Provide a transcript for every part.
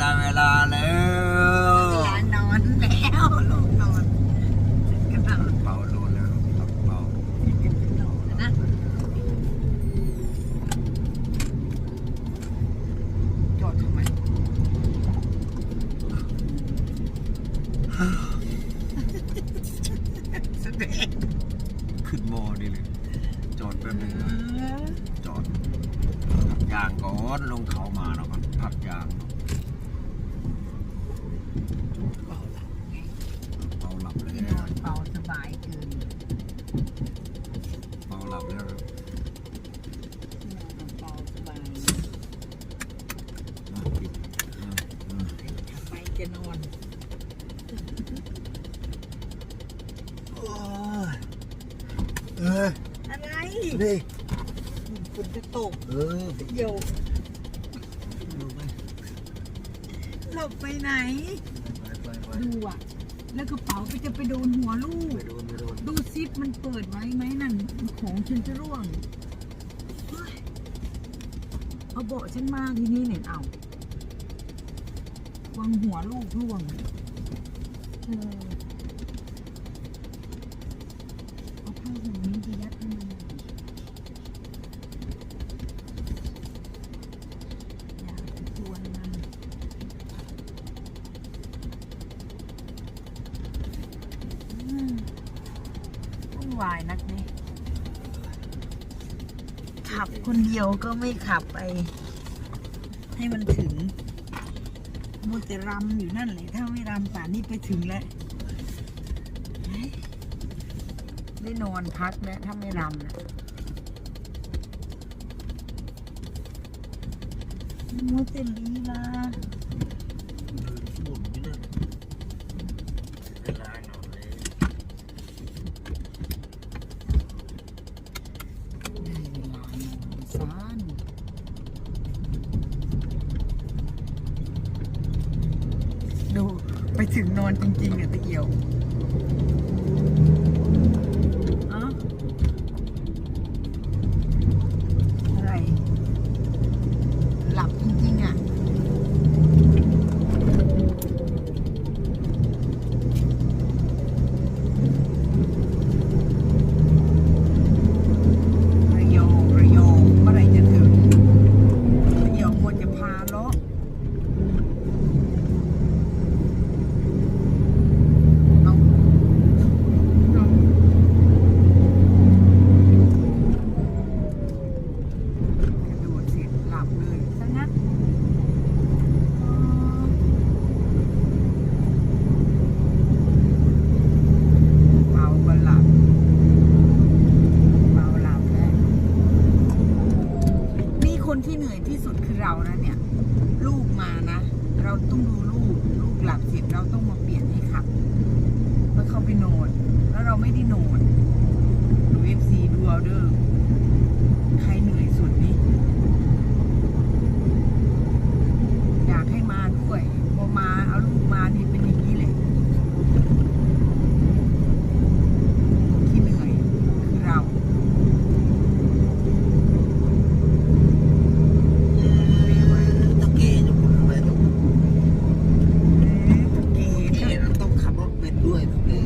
ได้เวลาแล้วเวลานอนแล้วลูกนอนฉันกำลังเป่าโดนแล้วครับเป่าจอนนะจอดทำไมแสดงขึ้นมอนี่เลย จอดแป๊บนึงนะจอดพักยางก่อนลงเขามาแล้วก็พักยาง เป่าหลับเลยนอนเป่าสบายเกินเป่าหลับแล้วนอนเป่าสบายอะปิดอะอะทำไมจะนอนโอ้ยเอออะไรนี่ฝนจะตกเออเดี๋ยวดูไหมหลบไปไหน ไป ดูอะ แล้วกระเป๋าก็จะไปโดนหัวลูกไปโดนไปโดนดูซิปมันเปิดไว้ไหมนั่นของฉันจะร่วงเฮ้ยเอาเบาะฉันมาทีนี้เนี่ยเอาวางหัวลูกร่วงเออเอาผ้าห่มนี้ไปยัดให้มันหน่อยอย่าไปกวนมันอืม วุ่นวายนักนี่ขับคนเดียวก็ไม่ขับไป ให้มันถึงมัวแต่รำอยู่นั่นเลยถ้าไม่รำป่านนี้ไปถึงแล้วเฮ้ยได้นอนพักแล้วถ้าไม่รำนะมัวแต่ลีลา ถึงนอนจริงๆอะตะเกียวเอ้าอะไร หลับจริงๆอะ ระยองระยองเมื่อไหรจะถึงระยองควรจะพาเลาะเอาเอากระโดดเสร็จหลับเลยซะงั้นอ๋อเมาก็หลับ เมาหลับแล้วนี่คนที่เหนื่อยที่สุดคือเรานะเนี่ย ลูกมานะ เราต้องดูลูก ลูกหลับเสร็จเราต้องมาเปลี่ยนให้ขับแล้วเขาไปโนดแล้ว เราไม่ได้โนดดูเอฟซีดูเอาเด้อใครเหนื่อยสุดนี่อยากให้มาด้วยพอมาเอาลูกมานี่เป็นอย่างนี้เลยที่เหนื่อยคือเรา ตะกี้จะหมุนไปตรง เอ๊ะตะเกี นี้ ยบ เราต้องขับรถเป็นด้วยตะกี้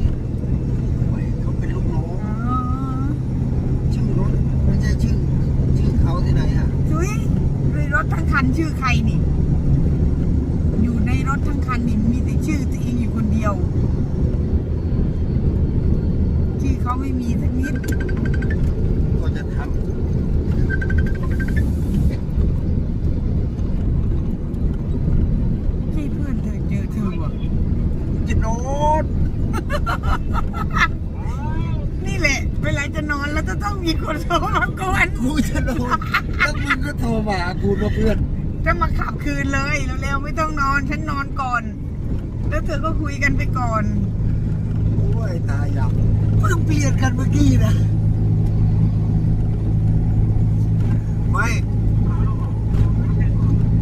ไว้เขาเป็นลูกน้อง อ๋อ ชื่อรถไม่ใช่ชื่อ ชื่อเขาที่ไหนอะ จุ้ยในรถทั้งคันชื่อใครนี่ อยู่ในรถทั้งคันนี่มีแต่ชื่อตัวเองอยู่คนเดียว ชื่อเขา ไม่มีสักนิด ก็จะทที่เพื่อนเธอเจอเธอว่ะำจะนอนนี่แหละ เวลาจะนอนแล้วจะต้องมีคนโทรมากวนกูจะนอนแล้วมึงก็โทรมาหากูนะเพื่อน จะมาขับคืนเลยเร็วๆไม่ต้องนอนฉันนอนก่อน แล้วเธอก็คุยกันไปก่อน โอ้ยตายยับ เพิ่งเปลี่ยนกันเมื่อกี้นะ ไม่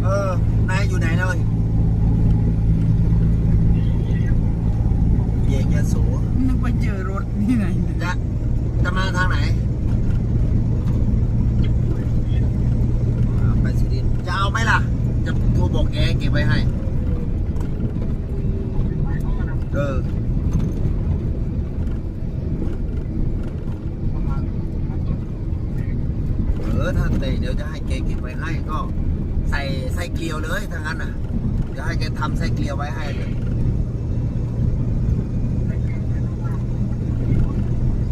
เออนายอยู่ไหนแล้วเย่ยะโส นึกว่าเจอรถนี่ไหนเนี่ย จะจะมาทางไหนไปสุรินทร์จะเอาไหมล่ะ จะโทรบอกแกเก็บไว้ให้ เเออ เออถ้าเตะเดี๋ยวจะให้แกเก็บไว้ให้ก็ใส่ใส่เกลียวเลยถ้างั้นน่ะเดี๋ยวให้แกทำใส่เกลียวไว้ให้เลย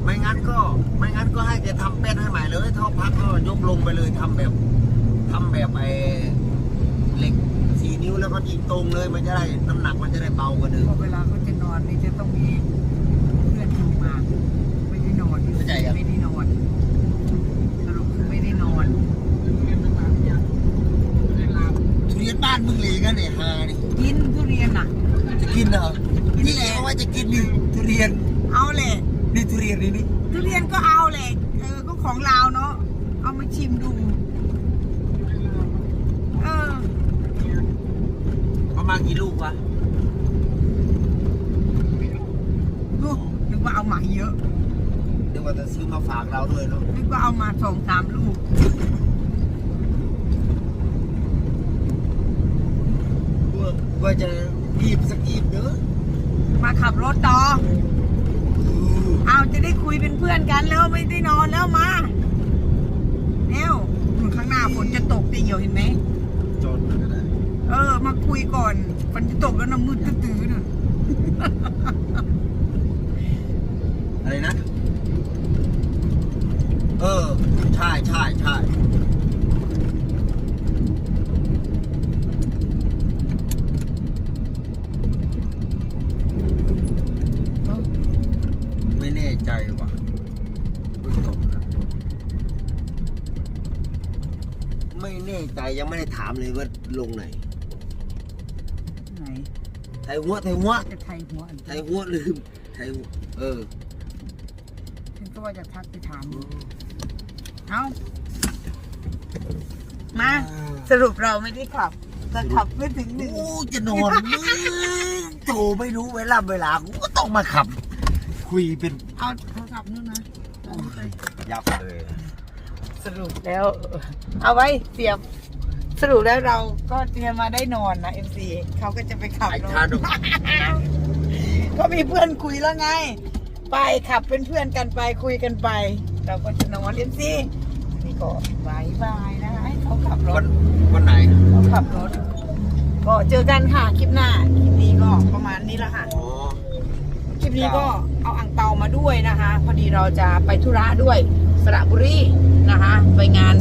ไม่งั้นก็ไม่งั้นก็ให้แกทำเป็นให้ใหม่เลยท่อพักก็ยกลงไปเลยทำแบบทำแบบไอ้เหล็กสี่นิ้วแล้วก็ยิงตรงเลยมันจะได้น้ำหนักมันจะได้เบากว่าเดิมพอเวลาเขาจะนอนนี่จะต้องมีเพื่อนโทรมาไม่ได้นอนเข้าใจครับ ไม่ได้นอนสรุปคือไม่ได้นอน ทุเรียนบ้านมึงเลยกันเนี่ยฮานี่ กินทุเรียนอะ จะกินเหรอ กิน นี่ แหละ เขาว่าจะกินนี่ทุเรียน เอาเลย นี่ทุเรียนนี่นี่ ทุเรียนก็เอาเลยเออก็ของ เราเนาะ เอามาชิมดู เออเอามากี่ลูกวะดูนึกว่าเอามาเยอะ เดี๋ยวว่าจะซื้อมาฝากเราด้วยเนาะ นึกว่าเอามาสองสามลูก ว่าว่าจะกีบสักกีบเด้อมาขับรถต่อ เอาจะได้คุยเป็นเพื่อนกันแล้วไม่ได้นอนแล้วมาเร็วนู่นข้างหน้า ฝนจะตกตีเหี่ยวเห็นไหมจนก็ได้เออ มาคุยก่อนฝนจะตกแล้วน้ำมืดตื้อๆน่ะอะไรนะ เออ ใช่ใช่ใช่ เออ ไม่แน่ใจว่ะพูดตรงนะ ไม่แน่ใจยังไม่ได้ถามเลยว่าลงไหน ไหนไทยหัวไทยหัวจะไทยหัวอันไทยหัวลืมไทยหัวเออ ฉันก็ว่าจะทักไปถามเอามา สรุปเราไม่ได้ขับแต่ขับไม่ถึงหนึ่งโอ้จะนอนมึงโตไม่รู้เวลาเวลากูก็ต้องมาขับ คุยเป็นเอาโทรศัพท์นู่นนะเอานี่ไป ยับเลย สรุปแล้ว เอาไว้เสียบ สรุปแล้วเราก็เตรียมมาได้นอนนะเอ็มซีเขาก็จะไปขับไอ้รถชาดุก็มีเพื่อนคุยแล้วไง ไปขับเป็นเพื่อนกันไปคุยกันไป เราก็จะนอนเอ็มซีนี่ก็บายบายนะให้เขาขับรวัถนวันไหนเขาขับรถ ก็เจอกันค่ะคลิปหน้าคลิปนี้ก็ประมาณนี้ละค่ะ อ๋อ คลิปนี้ก็เอาอ่างเปามาด้วยนะคะ พอดีเราจะไปธุระด้วยสระบุรี นะคะ ไปงาน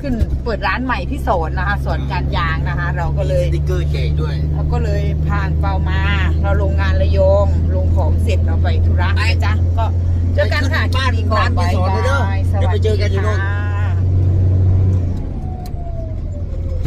ขึ้นเปิดร้านใหม่ที่สวนนะคะสวนการยางนะคะ เราก็เลยสติกเกอร์เจกด้วยเราก็เลยผ่านเปามา เราลงงานระยองลงของเสร็จเราไปธุระไปจ้ะก็เจอกันค่ะบ้านบ้านที่สวนเลยเด้อเดี๋ยวไปเจอกันที่โน่น